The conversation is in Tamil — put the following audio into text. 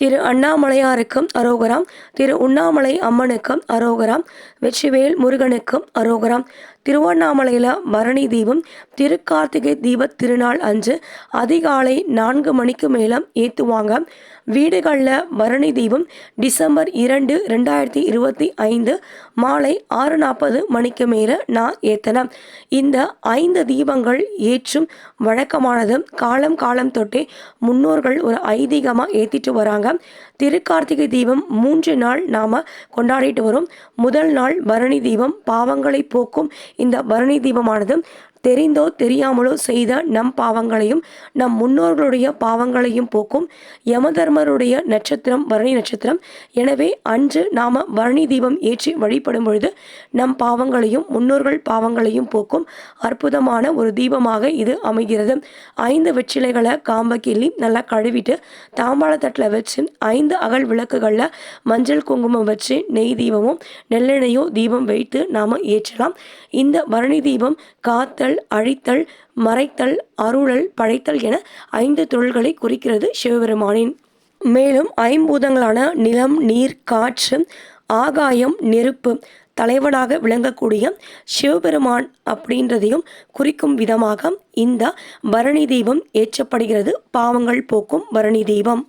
திரு அண்ணாமலையாருக்கும் அரோகராம் திரு உண்ணாமலை அம்மனுக்கும் அரோகராம் வெற்றிவேல் முருகனுக்கும் அரோகராம் திருவண்ணாமலையில் பரணி தீபம் திருக்கார்த்திகை தீபத் திருநாள் அன்று அதிகாலை நான்கு மணிக்கு மேலே ஏற்றுவாங்க வீடுகளில் பரணி தீபம் டிசம்பர் இரண்டு ரெண்டாயிரத்தி இருபத்தி ஐந்து மாலை ஆறு நாற்பது மணிக்கு மேலே நான் ஏற்றினேன் இந்த ஐந்து தீபங்கள் ஏற்றும் வழக்கமானது காலம் காலம் தொட்டே முன்னோர்கள் ஒரு ஐதீகமாக ஏற்றிட்டு வராங்க. திருக்கார்த்திகை தீபம் மூன்று நாள் நாம் கொண்டாடிட்டு வரும். முதல் நாள் பரணி தீபம் பாவங்களை போக்கும் இந்த பரணி தீபமானது தெரிந்தோ தெரியாமலோ செய்த நம் பாவங்களையும் நம் முன்னோர்களுடைய பாவங்களையும் போக்கும் யமதர்மருடைய நட்சத்திரம் பரணி நட்சத்திரம். எனவே அன்று நாம் பரணி தீபம் ஏற்றி வழிபடும் பொழுது நம் பாவங்களையும் முன்னோர்கள் பாவங்களையும் போக்கும் அற்புதமான ஒரு தீபமாக இது அமைகிறது. ஐந்து வெற்றிலைகளை காம்ப கிள்ளி நல்லா கழுவிட்டு தாம்பாளத்தட்டில் வச்சு ஐந்து அகல் விளக்குகளில் மஞ்சள் குங்குமம் வச்சு நெய் தீபமும் நெல்லெண்ணெயோ தீபம் வைத்து நாம் ஏற்றலாம். இந்த பரணி தீபம் காத்தல் அழித்தல் மறைத்தல் அருளல் படைத்தல் என ஐந்து தொழில்களை குறிக்கிறது சிவபெருமானின். மேலும் ஐம்பூதங்களான நிலம் நீர் காற்று ஆகாயம் நெருப்பு தலைவனாக விளங்கக்கூடிய சிவபெருமான் அப்படின்றதையும் குறிக்கும் விதமாக இந்த பரணி தீபம் ஏற்றப்படுகிறது. பாவங்கள் போக்கும் பரணி தீபம்.